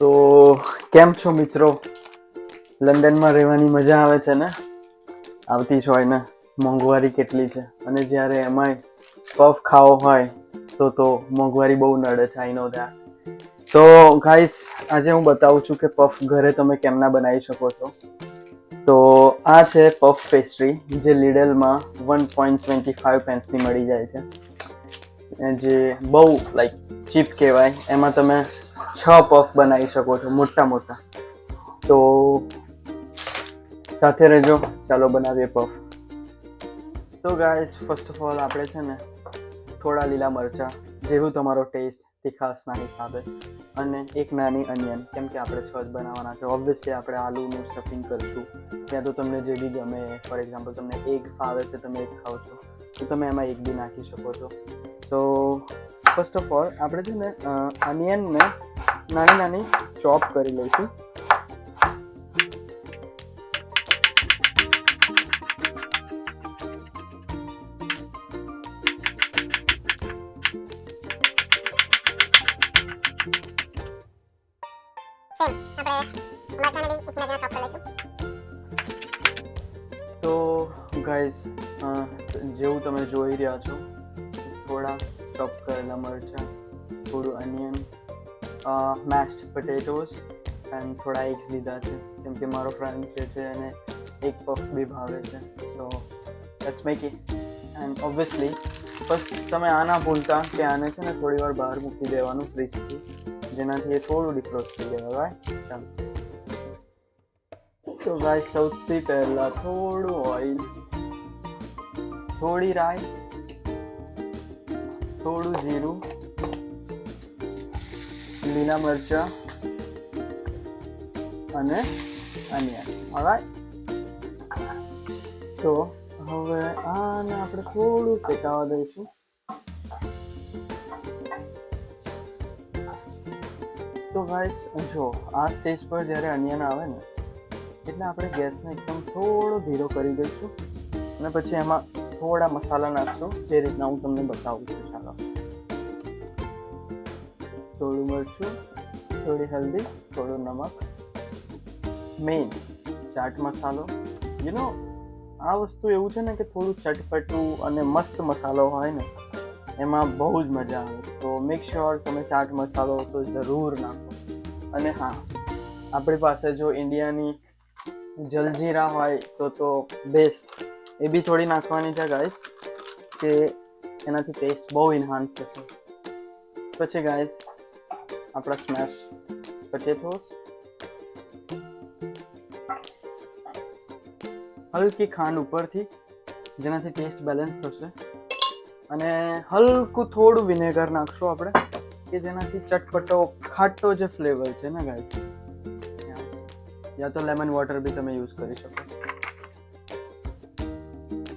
તો કેમ છો મિત્રો? લંડનમાં રહેવાની મજા આવે છે ને? આવતી જ હોય મોંઘવારી કેટલી છે? અને જ્યારે એમાંય પફ ખાવો હોય, તો તો મોંઘવારી બહુ નડે છે આઈ નો ધેટ તો ગાઈસ આજે હું બતાવું છું કે પફ ઘરે તમે કેમના બનાવી શકો છો? તો આ છે પફ પેસ્ટ્રી જે લીડલમાં વન પોઈન્ટ ટ્વેન્ટી ફાઇવ પેન્સની મળી જાય છે. જે બહુ લાઈક ચીપ કહેવાય. એમાં તમે છ પફ બનાવી શકો છો, મોટા મોટા. તો સાથે રહેજો, ચાલો બનાવીએ પફ તો ગાઈસ ફર્સ્ટ ઓફ ઓલ આપણે છે ને થોડા લીલા મરચાં, જેવું તમારો ટેસ્ટ તીખાસના હિસાબે અને એક નાની અનિયન કેમ કે આપણે છ બનાવવાના છે. ઓબ્વિયસલી આપણે આલુનું સ્ટફિંગ કરીશું. ત્યાં તો તમને જે બી ગમે ફોર એક્ઝામ્પલ તમને એગ ફાવે છે, તમે એગ ખાઓ છો, તો તમે એમાં એક બી નાખી શકો છો. તો ફર્સ્ટ ઓફ ઓલ આપણે છે ને અનિયનને નાની નાની ચોપ કરી લઈશું. તો ગાઈઝ જેવું તમે જોઈ રહ્યા છો થોડા ચોપ કરેલા મરચાં થોડું અનિયન મેસ્ડ પટેટોસ એન્ડ થોડા એગ્સ લીધા છે. કેમ કે મારો ફ્રેન્ડ જે છે એને એક પફ બી ભાવે છે. So let's make it and obviously બસ તમે આ ના ભૂલતા કે આને છે ને થોડી વાર બહાર મૂકી દેવાનું ફ્રીજથી જેનાથી એ થોડું ડિફ્રોસ્ટ થઈ જાય. રાઈટ ચાલો તો ગાય સૌથી પહેલાં થોડું ઓઇલ થોડી રાઈ, થોડું જીરું લીલા મરચા અને અનિયન ઓલરાઈટ તો હવે આને આપણે થોડું શેકાવા દઈશું. તો ગાઈસ જો, આ સ્ટેજ પર જ્યારે અનિયન આવે ને, એટલે આપણે ગેસને એકદમ થોડો ધીરો કરી દઈશું. અને પછી એમાં થોડા મસાલા નાખશું, જે રીતના હું તમને બતાવું છું. થોડું મરચું, થોડી હલ્દી, થોડું નમક. મેઇન ચાટ મસાલો. યુ નો આ વસ્તુ એવું છે ને કે થોડું ચટપટું અને મસ્ત મસાલો હોય ને, એમાં બહુ જ મજા આવે. તો મેક શ્યોર તમે ચાટ મસાલો તો જરૂર નાખો. અને હા, આપણી પાસે જો ઇન્ડિયાની જલજીરા હોય તો તો બેસ્ટ એ બી થોડી નાખવાની છે ગાઈસ કે એનાથી ટેસ્ટ બહુ ઇન્હાન્સ થશે. પછી ગાઈસ આપણા સ્મેશ પટેટોસ હલકી ખાંડ ઉપરથી, જેનાથી ટેસ્ટ બેલેન્સ થશે. અને હલકું થોડું વિનેગર નાખશું આપણે, કે જેનાથી ચટપટો, ખાટો જે ફ્લેવર છે ને ગાય યા તો લેમન વોટર બી તમે યુઝ કરી શકો.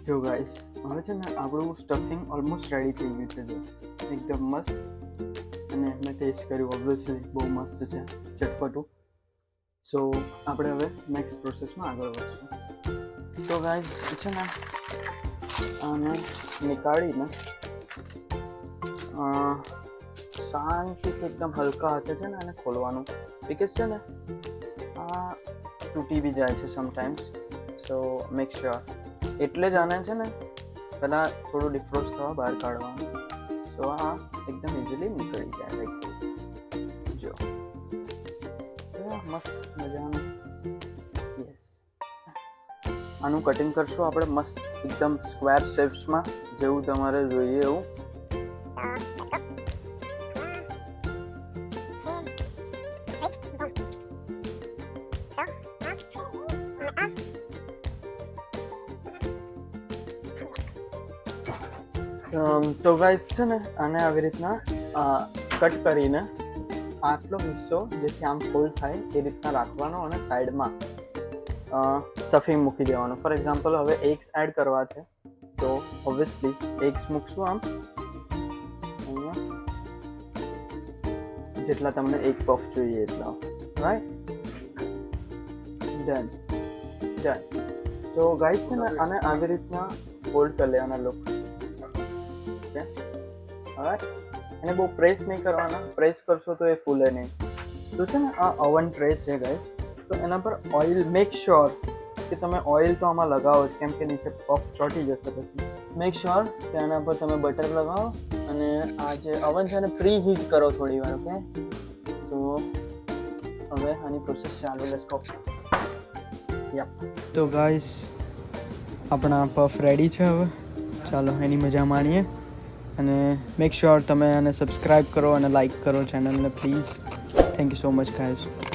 જો ગાઈસ હવે છે ને આપણું સ્ટફિંગ ઓલમોસ્ટ રેડી થઈ ગયું છે એકદમ મસ્ત. અને મેં ટેસ્ટ કર્યું ઓબ્વિયસલી બહુ મસ્ત છે, ચટપટું. સો આપણે હવે નેક્સ્ટ પ્રોસેસમાં આગળ વધશું. તો ગાઈસ છે ને, આને નીકાળીને શાંતિથી એકદમ હલકા હાથે છે ને આને ખોલવાનું. બિકોઝ છે ને, આ તૂટી બી જાય છે સમટાઈમ્સ સો મેક શ્યોર એટલે જ આને છે ને, પહેલાં થોડું ડિફ્રોસ્ટ થવા બહાર કાઢવાનું. સો આ એકદમ ઇઝીલી નીકળી જાય લાઈક ધીસ જો. મસ્ત મજાનું. યસ આનું કટિંગ કરશું આપણે મસ્ત એકદમ સ્ક્વેર શેપ્સમાં જેવું તમારે જોઈએ એવું. અમ, તો ગાઈસ છે ને, આને આવી રીતના કટ કરીને આટલો હિસ્સો જેથી આમ ફોલ્ડ થાય, એ રીતના રાખવાનો અને સાઈડમાં સ્ટફિંગ મૂકી દેવાનું. ફોર એક્ઝામ્પલ હવે એગ્સ એડ કરવા છે, તો ઓબ્વિયસલી એગ્સ મૂકશું આમ. જેટલા તમને એક પફ જોઈએ એટલા. રાઈટ ડન ડન તો ગાઈસ છે ને, આને આવી રીતના ફોલ્ડ કરી લેવાના લુક ઓકે હવે એને બહુ પ્રેસ નહીં કરવાના. પ્રેસ કરશો તો એ ફૂલે નહીં. તો છે ને, આ અવન ટ્રે છે ગાઈસ તો એના પર ઓઇલ મેક શ્યોર કે તમે ઓઇલ તો આમાં લગાવો જ, કેમ કે નીચે પફ ચોટી જશે પછી. મેક શ્યોર કે એના પર તમે બટર લગાવો અને આ જે અવન છે એને પ્રી હીટ કરો થોડી વાર ઓકે તો હવે આની પ્રોસેસ ચાલુ લેટ્સ ગો તો ગાઈસ આપણા પફ રેડી છે હવે. ચાલો, એની મજા માણીએ. અને મેક શ્યોર તમે આને સબસ્ક્રાઈબ કરો અને લાઈક કરો ચેનલને please thank you so much guys